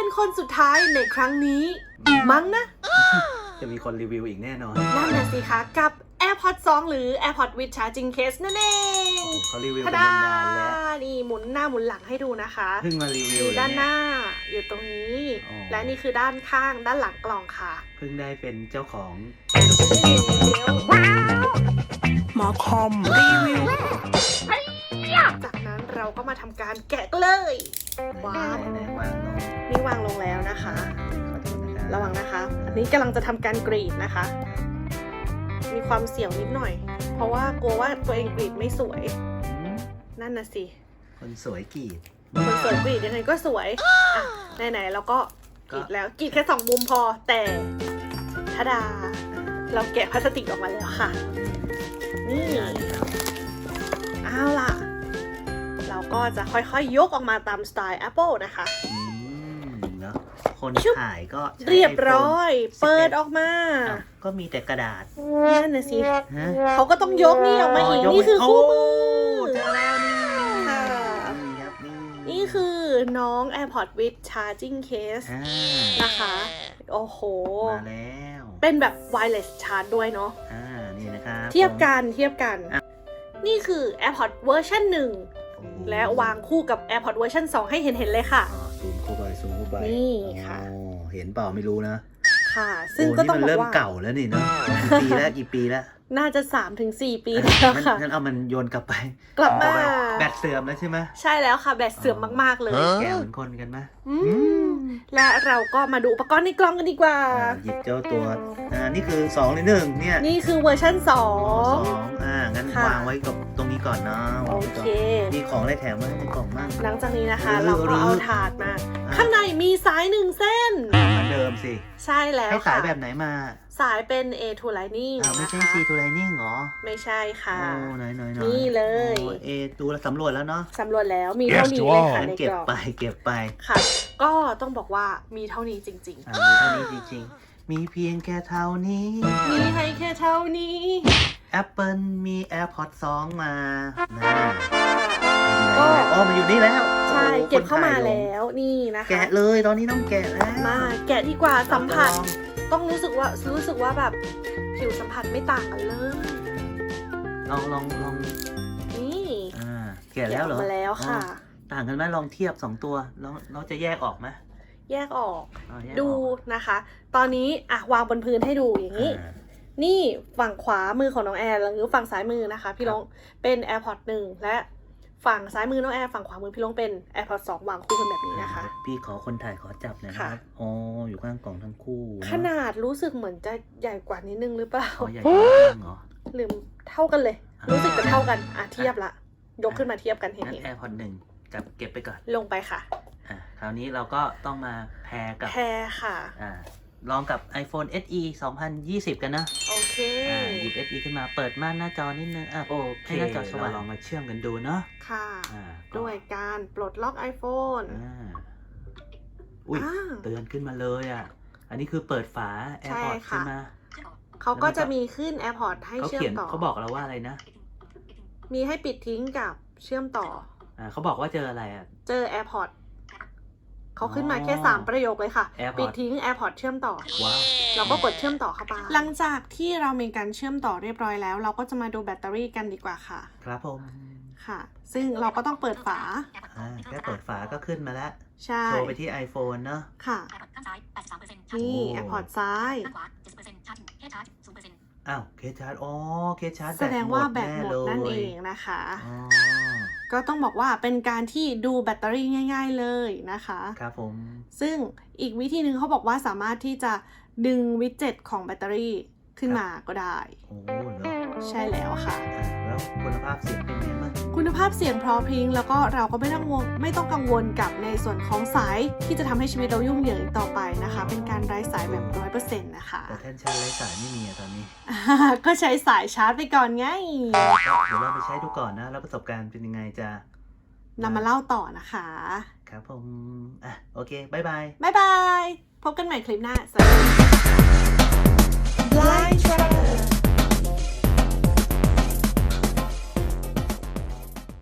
เป็นคนสุดท้ายในครั้งนี้ มั้งนะ จะมีคนรีวิวอีกแน่นอน นั่นน่ะสิคะกับ AirPods 2 หรือ AirPods with Charging Case นั่นเองโอ้เขารีวิวทากันดามานานแล้ว นี่หมุนหน้าหมุนหลังให้ดูนะคะ เพิ่งมารีวิอวยู่เลยด้านหเนี่ยน้า อยู่ตรงนี้ อ๋อ และนี่คือด้านข้างด้านหลังกล่องค่ะ เพิ่งได้เป็นเจ้าของ หมอคอมรีวิว จากนั้นเราก็มาทำการแกะกันเลย ว้าวไหนๆวางลงนี่วางลงแล้วนะคะ ขอโทษนะครับระวังนะคะ อันนี้กำลังจะทำการกรีดนะคะ มีความเสี่ยวนิดหน่อย เพราะว่ากลัวว่าตัวเองกรีดไม่สวยอืมนั่นน่ะสิ คนสวยกรีด คนสวยกรีดยังไงก็สวยอะไหนๆเราก็กรีดแล้วกรีดแค่สองมุมพอแต่ทาดา เราแกะพลาสติกออกมาแล้วค่ะ นี่เอาล่ะ เราก็จะค่อยๆยกออกมาตามสไตล์ Apple นะคะอืมเนาะ คนชึบถ่ายก็ใช้เรียบร้อย iPhone เปิดออกมาอ้าวก็มีแต่กระดาษนั่นน่ะสิฮะเขาก็ต้องยกนี่ออกมาอีก ยนี่คือคู่มือ โเจอแล้วนี่ค่ะ นี่ครับนี่นี่คือน้อง AirPods with Charging Case อ่านะคะ โอ้โห มาแล้วเป็นแบบ wireless charge ด้วยเนาะ อ่านี่นะครับเทียบกันเทียบกันอะนี่คือ AirPods เวอร์ชันโอ้โห1และวางคู่กับ AirPods เวอร์ชัน2 ให้เห็นเห็นๆเลยค่ะ อ๋อซูมเข้า ไปซูมเข้าไปนี่ค่ะ อ๋อเห็นเปล่าไม่รู้นะค่ะ ซึ่งโก็ต้องนี่บมันอกเริ่มว่า เก่าแล้วนี่เนาะกี่ปีแล้วกี่ปีแล้วน่าจะ3-4ปีแล้วงั้นค่ะ งั้นเอามันโยนกลับไปกลับมา แบตเสื่อมแล้วใช่ไหมใช่แล้วค่ะ แบตเสื่อมมาก ๆ เลยแกเหมือนคนกันไหมอืมและเราก็มาดูอุปกรณ์ในกล่องกันดีกว่า อ่าหยิบเจ้าตัวอ่านี่คือ2หรือหนึ่งเนี่ยนี่คือเวอร์ชันสองอ่างั้นค่ะ วางไว้กับตรงนี้ก่อนนะ2 วาโองไว้ก่เคอนมีของอะไรแถมมาในกล่องมั่งหลังจากนี้นะคะหรือเราก็เอาหรือถาดมาอ่า ข้างในมีสายหนึ่งเส้น เหมือนเดิมสิใช่แล้วให้สาค่ะยแบบไหนมาสายเป็น A2 Lightning อ่าไม่นะใช่คะ C to Lining เหรอไม่ใช่ค่ะ โอ้ไหนไหนไหนนี่เลย โอ้เอดูแลวสำรวจแล้วเนาะสำรวจแล้วมีเท่านี้เลยค่ะงั้นในเก็บกล่องไปเก็บไปค่ะ ก็ต้องบอกว่ามีเท่านี้จริงอ่ามีเท่านี้จริงๆ มีเพียงแค่เท่านี้ๆมีให้แค่เท่านี้ Apple มี AirPods 2 มานะก็อ๋อมันอยู่นี่แล้วใช่โอ้โหเก็บเข้ามาคนถ่ยลงแล้วนี่นะคะแกะเลยตอนนี้ต้องแกะแล้วมาแกะดีกว่าสัมผัสลองต้องรู้สึกว่ารู้สึกว่าแบบผิวสัมผัสไม่ต่างกันเลยลองลองลองนี่อ่าแกะแล้วเหรอกมาแล้วค่ะอ๋อต่างกันไหมลองเทียบสองตัวแล้วเราจะแยกออกไหมแยกออกอ๋อแยกออกดูนะคะ ตอนนี้อะวางบนพื้นให้ดูอย่างนี้อ่านี่ฝั่งขวามือของน้องแอร์หรือฝั่งซ้ายมือนะคะ พี่ลงเป็น AirPods 1 และ ฝั่งซ้ายมือน้องแอร์ฝั่งขวามือพี่ลงเป็น AirPods 2วางคู่กันแบบนี้นะคะ พี่ขอคนถ่ายขอจับหน่อยนะคค่ะรับ อ๋อ อยู่ข้างกล่องทั้งคู่เอะขนาดรู้สึกเหมือนจะใหญ่กว่านิดนึงหรือเปล่าอ๋อใหญ่กว่าข้างเหรอหรือเท่ากันเลยอ่ารู้รู้สึกจะเท่ากัน อะเทียบละ ยกขึ้นมาเทียบกันเห็นงั้น เห็น AirPods หนึ่งจับเก็บไปก่อน ลงไปค่ะ อะคราวนี้เราก็ต้องมาแพรกับ แพรค่ะ อ่า ลองกับ iPhone SE 2020 กันนะโอ เค อ่าหยิบ SE ขึ้นมาเปิดม่านหน้าจอนิดนึงอะโอเคให้หน้าจอสว่างลองมาเชื่อมกันดูเนาะค่ะ อ่าก็ด้วยการปลดล็อก iPhone อ่าอุ้ยอ่า เตือนขึ้นมาเลยอะ อันนี้คือเปิดฝาใช่ AirPods ค่ะ ใช่ไหม เขาก็จะมีขึ้น AirPods ให้เขาเชื่อเขียมนต่อ เขาบอกเราว่าอะไรนะ มีให้ปิดทิ้งกับเชื่อมต่อ อ่าเขาบอกว่าเจออะไรอะ เจอ AirPods เขาขึ้นมาอ๋อแค่3ประโยคเลยค่ะ AirPods ปิดทิ้ง AirPods เชื่อมต่อ ว้าว เราก็กดเชื่อมต่อเข้าไปหลังจากที่เรามีการเชื่อมต่อเรียบร้อยแล้ว เราก็จะมาดูแบตเตอรี่กันดีกว่าค่ะครับผมค่ะ ซึ่งเราก็ต้องเปิดฝาอ่าแค่เปิดฝาก็ขึ้นมาแล้วใช่โชว์ไปที่ iPhone เนาะค่ะ ข้างซ้าย83%นี่ โอ้ AirPods ซ้าย ข้างขวา70%ชาร์จแค่ชาร์จ0%อ้าวเคสชาร์จอ๋อเคสชาร์จแสดงว่าแบตน่หมดลยนั่นเองนะคะ อ๋อ ก็ต้องบอกว่าเป็นการที่ดูแบตเตอรี่ง่าย ๆเลยนะคะครับผม ซึ่งอีกวิธีหนึ่งเขาบอกว่าสามารถที่จะดึงวิดเจ็ตของแบตเตอรี่ขึ้นมาก็ได้โอ้เหรอ ใช่แล้วค่ะอะ แล้วคุณภาพเสียงเป็นไงบ้างคุณภาพเสียงเพราะพริ้งแล้วก็เราก็ไม่ต้องวงไม่ต้องกังวลกับในส่วนของสายที่จะทำให้ชีวิตเรายุ่งเหยิงอีกต่อไปนะคะ เป็นการไร้สายแบบร้อยเปอร์เซ็นต์นะคะแต่แท่นชาร์จไร้สายไม่มีอะตอนนี้ ก็ใช้สายชาร์จไปก่อนไงก็เดี๋ยวเราไปใช้ดูก่อนนะ แล้วประสบการณ์เป็นยังไงจะนำมาเล่าต่อนะคะ ครับผมอะโอเคบายบายบ๊ายบายพบกันใหม่คลิปหน้าสวัสดีค่ะ Blind Travel